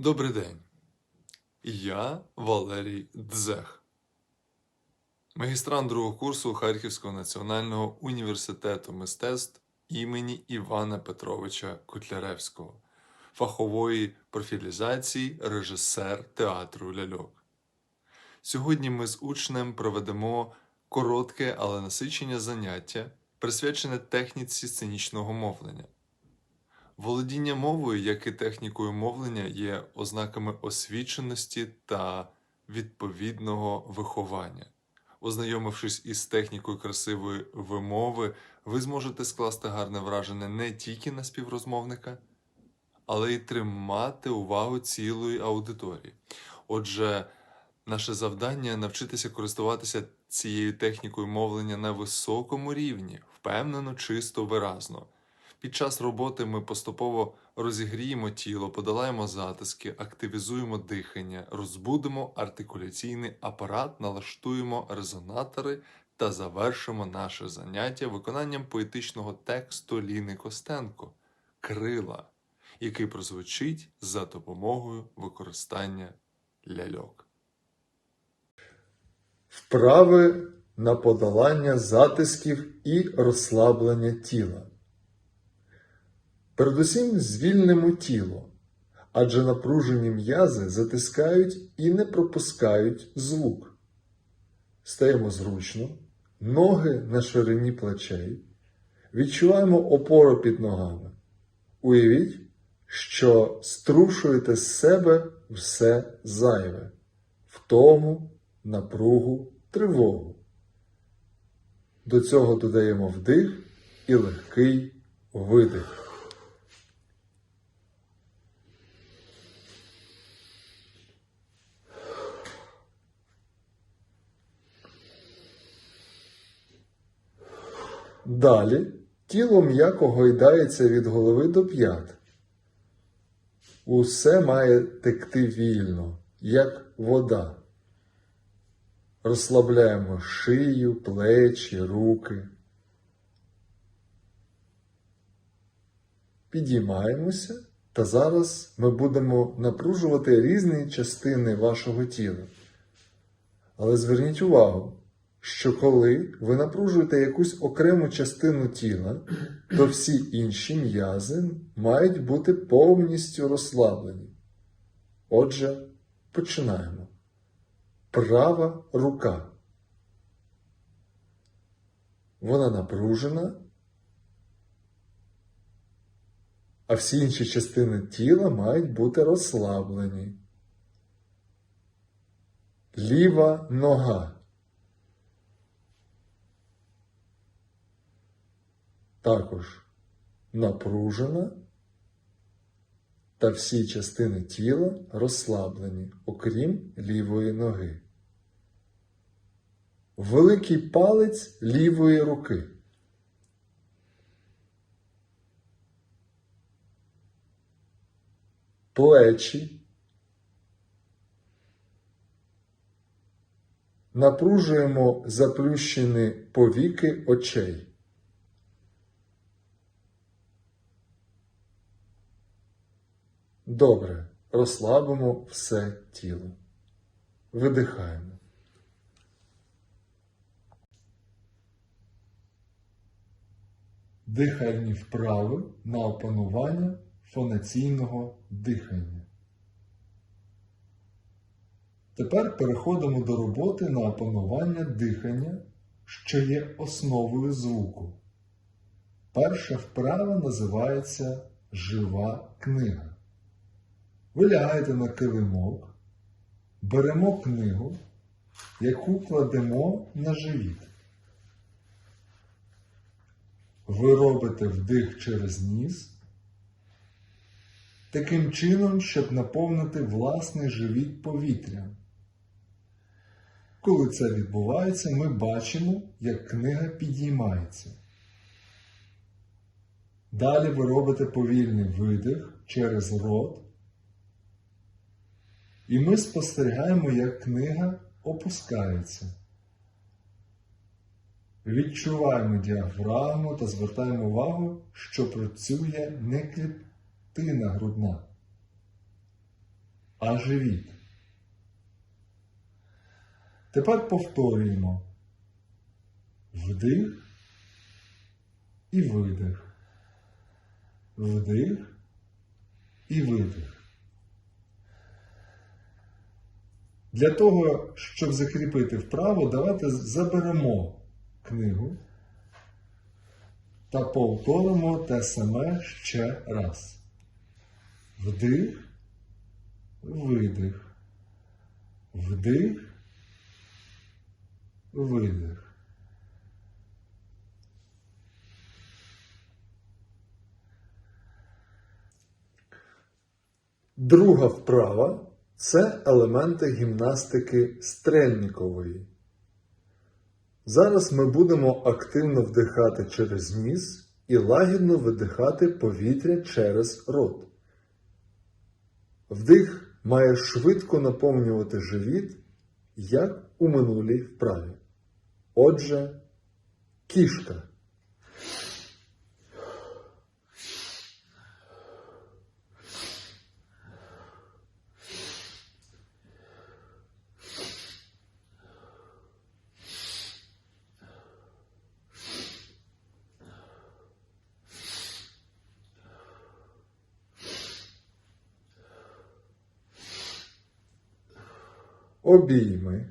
Добрий день. Я Валерій Дзех, магістрант другого курсу Харківського національного університету мистецтв імені Івана Петровича Котляревського, фахової профілізації режисер театру ляльок. Сьогодні ми з учнем проведемо коротке, але насичене заняття, присвячене техніці сценічного мовлення. Володіння мовою, як і технікою мовлення, є ознаками освіченості та відповідного виховання. Ознайомившись із технікою красивої вимови, ви зможете скласти гарне враження не тільки на співрозмовника, але й тримати увагу цілої аудиторії. Отже, наше завдання навчитися користуватися цією технікою мовлення на високому рівні, впевнено, чисто, виразно. Під час роботи ми поступово розігріємо тіло, подолаємо затиски, активізуємо дихання, розбудимо артикуляційний апарат, налаштуємо резонатори та завершимо наше заняття виконанням поетичного тексту Ліни Костенко Крила, який прозвучить за допомогою використання ляльок. Вправи на подолання затисків і розслаблення тіла. Передусім звільнимо тіло, адже напружені м'язи затискають і не пропускають звук. Стаємо зручно, ноги на ширині плечей, відчуваємо опору під ногами. Уявіть, що струшуєте з себе все зайве, втому, напругу, тривогу. До цього додаємо вдих і легкий видих. Далі тіло м'яко гойдається від голови до п'ят. Усе має текти вільно, як вода. Розслабляємо шию, плечі, руки. Підіймаємося, та зараз ми будемо напружувати різні частини вашого тіла. Але зверніть увагу, що коли ви напружуєте якусь окрему частину тіла, то всі інші м'язи мають бути повністю розслаблені. Отже, починаємо. Права рука. Вона напружена, а всі інші частини тіла мають бути розслаблені. Ліва нога. Також напружена та всі частини тіла розслаблені, окрім лівої ноги. Великий палець лівої руки. Плечі. Напружуємо заплющені повіки очей. Добре, розслабимо все тіло. Видихаємо. Дихальні вправи на опанування фонаційного дихання. Тепер переходимо до роботи на опанування дихання, що є основою звуку. Перша вправа називається Жива книга. Ви лягаєте на килимок, беремо книгу, яку кладемо на живіт. Ви робите вдих через ніс, таким чином, щоб наповнити власний живіт повітрям. Коли це відбувається, ми бачимо, як книга підіймається. Далі ви робите повільний видих через рот. І ми спостерігаємо, як книга опускається. Відчуваємо діафрагму та звертаємо увагу, що працює не клітина грудна. а живіт. Тепер повторюємо. Вдих і видих. Вдих і видих. Для того, щоб закріпити вправу, давайте заберемо книгу та повторимо те саме ще раз. Вдих, видих. Вдих, видих. Друга вправа це елементи гімнастики стрельникової. Зараз ми будемо активно вдихати через ніс і лагідно видихати повітря через рот. Вдих має швидко наповнювати живіт, як у минулій вправі. Отже, кішка. Обійми.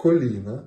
colina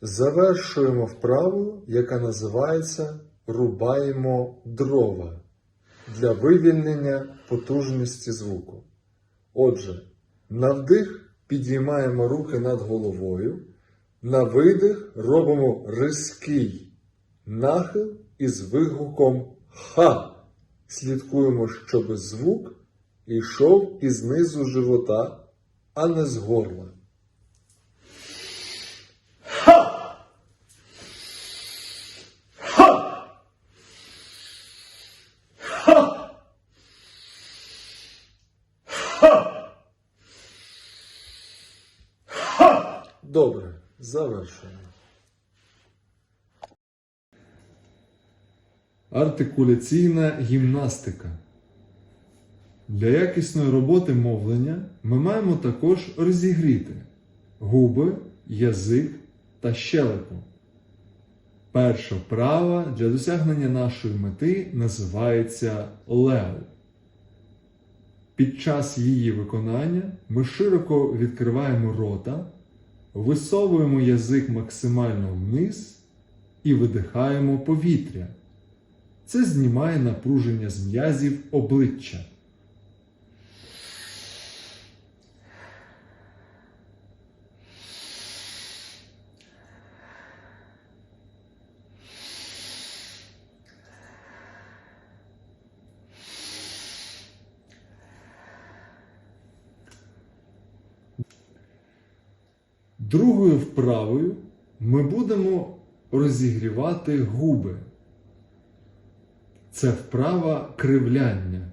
Завершуємо вправу, яка називається Рубаємо дрова для вивільнення потужності звуку. Отже, на вдих підіймаємо руки над головою, на видих робимо різкий нахил із вигуком Ха. Слідкуємо, щоб звук йшов із низу живота, а не з горла. Добре, завершуємо. Артикуляційна гімнастика. Для якісної роботи мовлення ми маємо також розігріти губи, язик та щелепу. Перша вправа для досягнення нашої мети називається лео. Під час її виконання ми широко відкриваємо рота, висовуємо язик максимально вниз і видихаємо повітря. Це знімає напруження з м'язів обличчя. Другою вправою ми будемо розігрівати губи. Це вправа кривляння.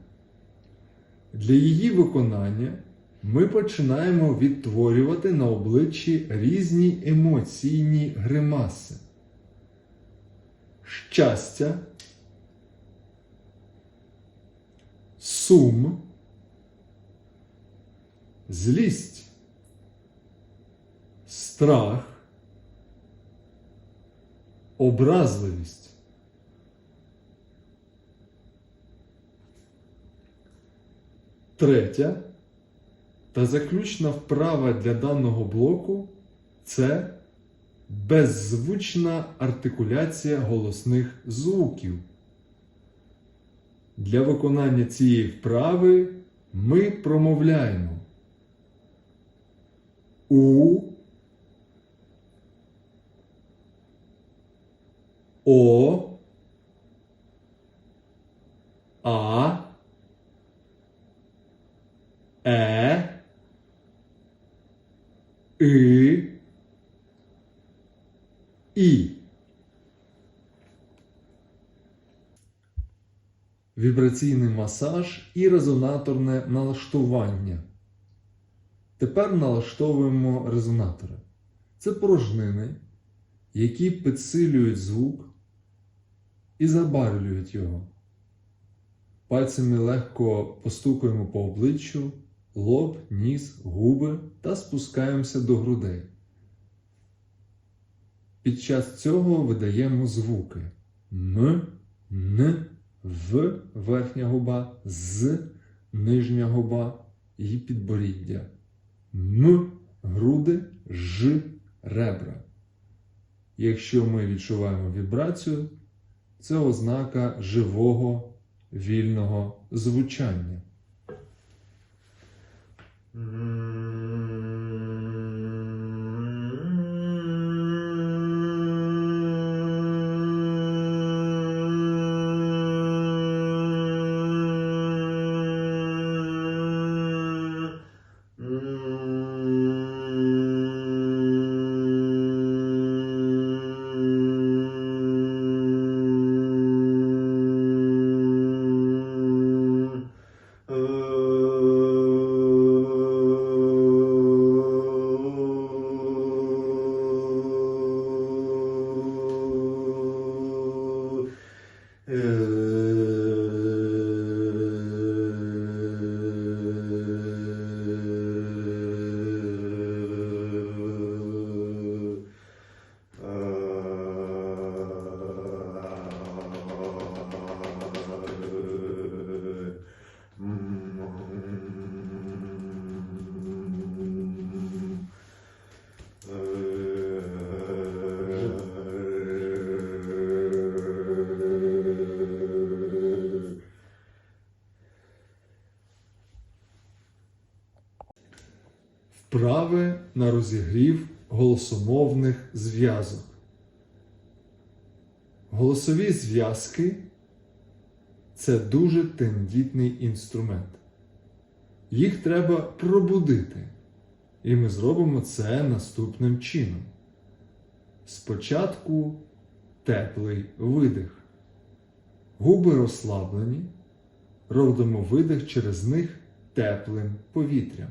Для її виконання ми починаємо відтворювати на обличчі різні емоційні гримаси. Щастя, сум, злість, страх, образливість. Третя та заключна вправа для даного блоку це беззвучна артикуляція голосних звуків. Для виконання цієї вправи ми промовляємо У, О, А, Е, И. Вібраційний масаж і резонаторне налаштування. Тепер налаштовуємо резонатори. Це порожнини, які підсилюють звук і забарвлюють його. Пальцями легко постукуємо по обличчю, лоб, ніс, губи та спускаємося до грудей. Під час цього видаємо звуки М, Н, В верхня губа, З нижня губа і підборіддя. М груди, Ж ребра. Якщо ми відчуваємо вібрацію, це ознака живого вільного звучання. Вправи на розігрів голосомовних зв'язок. Голосові зв'язки це дуже тендітний інструмент. Їх треба пробудити. І ми зробимо це наступним чином. Спочатку теплий видих. Губи розслаблені. Робимо видих через них теплим повітрям.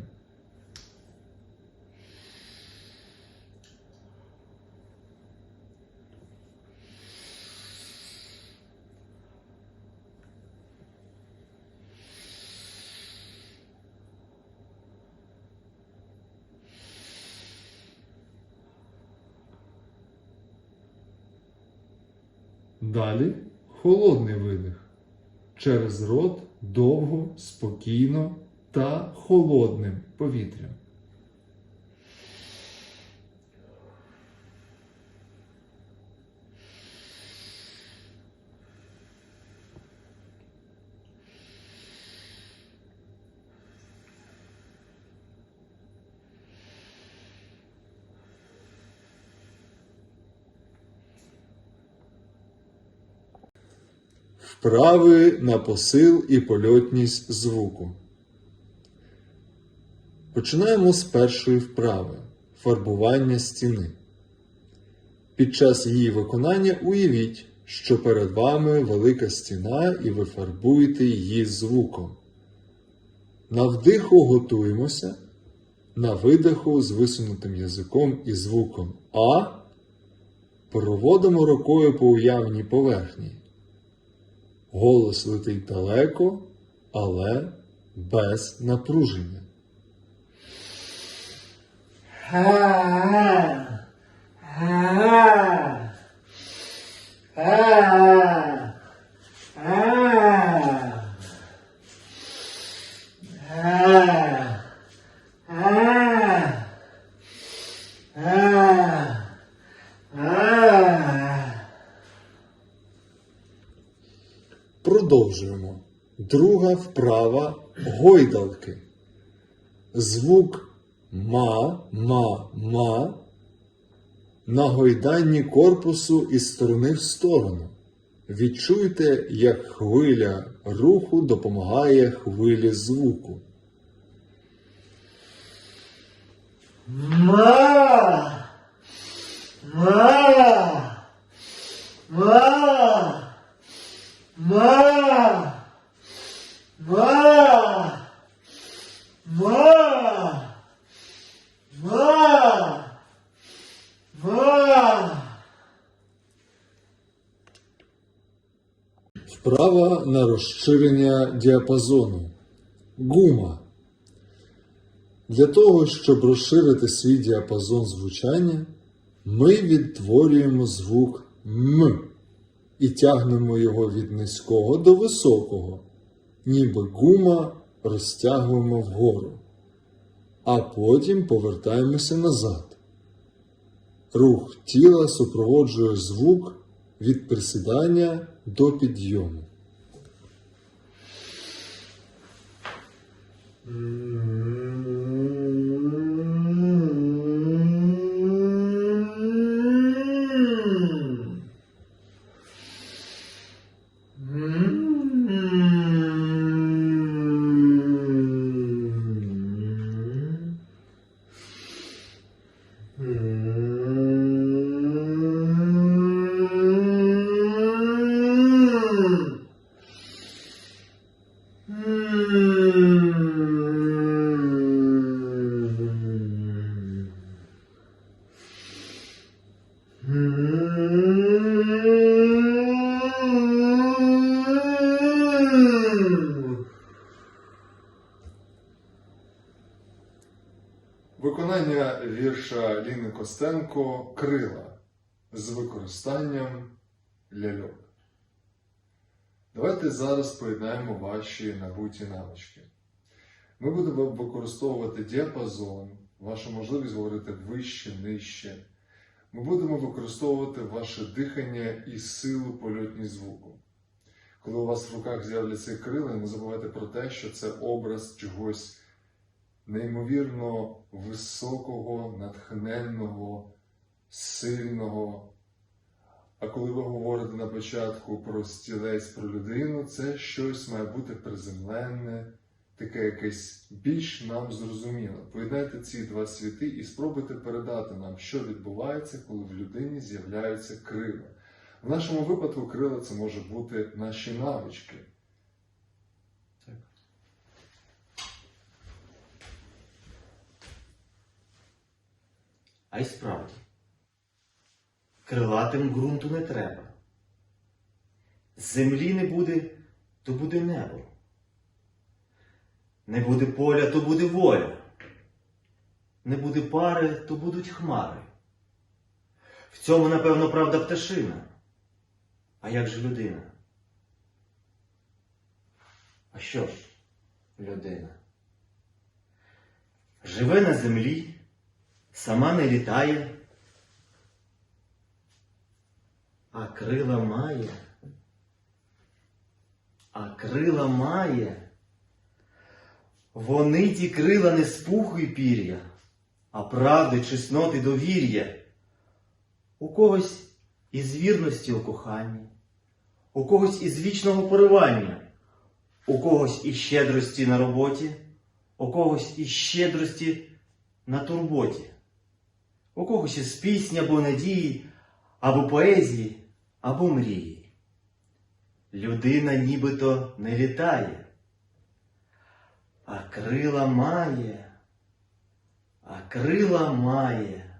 Далі холодний видих. Через рот довго, спокійно та холодним повітрям. Вправи на посил і польотність звуку. Починаємо з першої вправи фарбування стіни. Під час її виконання уявіть, що перед вами велика стіна і ви фарбуєте її звуком. На вдиху готуємося На видиху з висунутим язиком і звуком А проводимо рукою по уявній поверхні. Голос летить далеко, але без напруження. Друга вправа гойдалки. Звук ма, ма, ма на гойданні корпусу із сторони в сторону. Відчуйте, як хвиля руху допомагає хвилі звуку. Ма! Ма! Ма! Ма! Ма! Ма! Ма! Ма! Вправа на розширення діапазону. Гума. Для того, щоб розширити свій діапазон звучання, ми відтворюємо звук М і тягнемо його від низького до високого, ніби гума розтягуємо вгору. А потім повертаємося назад. Рух тіла супроводжує звук від присідання до підйому. Виконання вірша Ліни Костенко Крила з використанням ляльок. Давайте зараз поєднаємо ваші набуті навички. Ми будемо використовувати діапазон, вашу можливість говорити вище, нижче. Ми будемо використовувати ваше дихання і силу польотні звуку. Коли у вас в руках з'являться крила, не забувайте про те, що це образ чогось неймовірно високого, натхненного, сильного. А коли ви говорите на початку про стілець, про людину, це щось має бути приземленне, таке якесь більш нам зрозуміле. Поєднайте ці два світи і спробуйте передати нам, що відбувається, коли в людині з'являються крила. В нашому випадку крила це може бути наші навички. А й справді. Крилатим ґрунту не треба. Землі не буде, то буде небо. Не буде поля, то буде воля. Не буде пари, то будуть хмари. В цьому, напевно, правда пташина. А як же людина? А що ж людина? Живе на землі, сама не літає, а крила має. А крила має. Вони ті крила не з пуху й пір'я, а правди, чесноти, довір'я. У когось із вірності у коханні, у когось із вічного поривання, у когось із щедрості на роботі, у когось із щедрості на турботі, у когось із пісні або надії, або поезії, або мрії. Людина нібито не літає, а крила має. а крила має.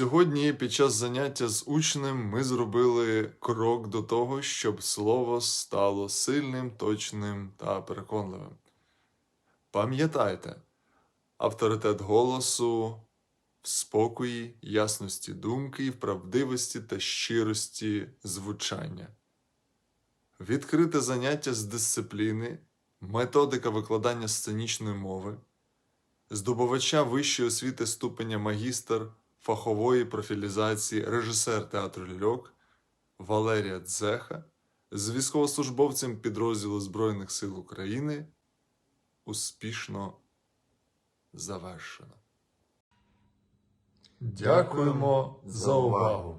Сьогодні під час заняття з учнем ми зробили крок до того, щоб слово стало сильним, точним та переконливим. Пам'ятайте, авторитет голосу в спокої, ясності думки, в правдивості та щирості звучання. Відкрите заняття з дисципліни, методика викладання сценічної мови, здобувача вищої освіти ступеня магістр фахової профілізації режисер театру ляльок Валерія Дзеха з військовослужбовцем підрозділу Збройних сил України успішно завершено. Дякуємо за увагу!